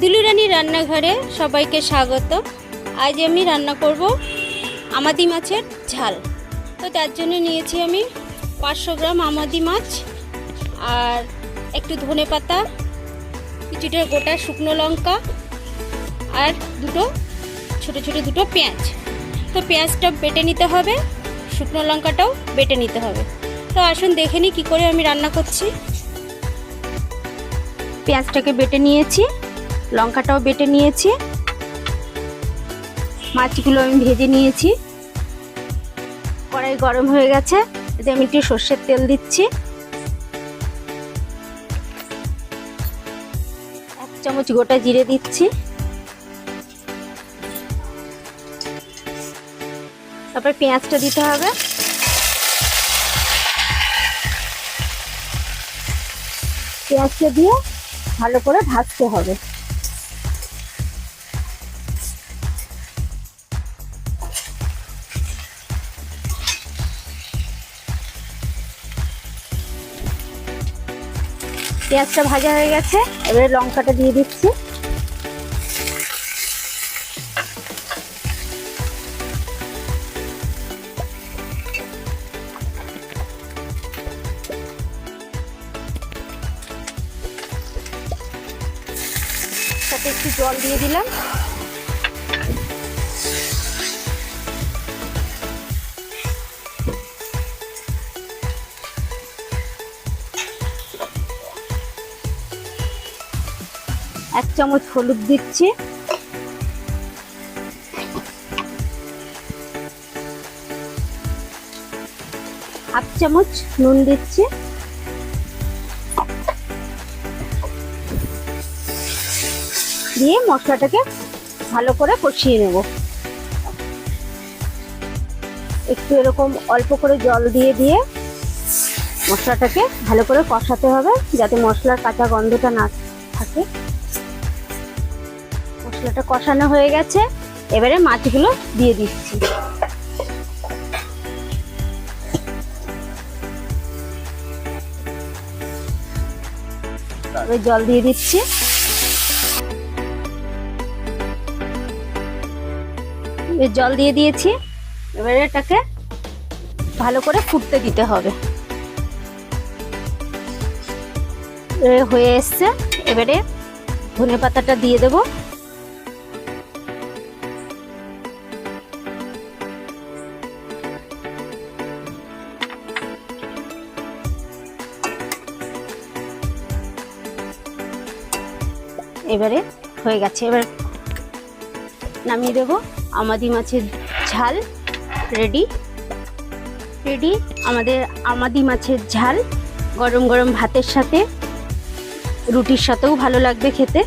দুলুরানি রান্নাঘরে সবাইকে স্বাগত। আজ আমি রান্না করব আমাদি মাছের ঝাল। তো তার জন্য নিয়েছি আমি পাঁচশো গ্রাম আমাদি মাছ আর একটু ধনে পাতা, কিছুটা গোটা শুকনো লঙ্কা আর দুটো, ছোট ছোট দুটো পেঁয়াজ। তো পেঁয়াজটা বেটে নিতে হবে, শুকনো লঙ্কাটাও বেটে নিতে হবে। তো আসুন দেখে নিই কী করে আমি রান্না করছি। পেঁয়াজটাকে বেটে নিয়েছি। লঙ্কাটাও বেটে নিয়েছি। মাছগুলো আমি ভেজে নিয়েছি। কড়াই গরম হয়ে গেছে। এতে আমি একটু সর্ষের তেল দিচ্ছি। এক চামচ গোটা জিরে দিচ্ছি। তারপর পেঁয়াজটা দিতে হবে। পেঁয়াজটা দিয়ে ভালো করে ভাজতে হবে। পেঁয়াজটা ভাজা হয়ে গেছে। এবারে লঙ্কাটা দিয়ে দিচ্ছি। সাথে একটু জল দিয়ে দিলাম। এক চামচ হলুদ দিচ্ছি। হাফ চামচ নুন দিচ্ছি। দিয়ে মশলাটাকে ভালো করে কষিয়ে নেব। একটু এরকম অল্প করে জল দিয়ে দিয়ে মশলাটাকে ভালো করে কষাতে হবে, যাতে মশলার কাঁচা গন্ধটা না থাকে। মশলাটা কষানো হয়ে গেছে। এবারে মাছগুলো দিয়ে দিচ্ছি। জল দিয়ে দিচ্ছি। জল দিয়ে দিয়েছি। এবারে এটাকে ভালো করে ফুটতে দিতে হবে। হয়ে এসছে। এবারে ধনে পাতাটা দিয়ে দেবো। এবারে হয়ে গেছে। এবার নামিয়ে দেব। আমাদি মাছের ঝাল রেডি রেডি আমাদের আমাদি মাছের ঝাল। গরম গরম ভাতের সাথে। রুটির সাথেও ভালো লাগবে খেতে।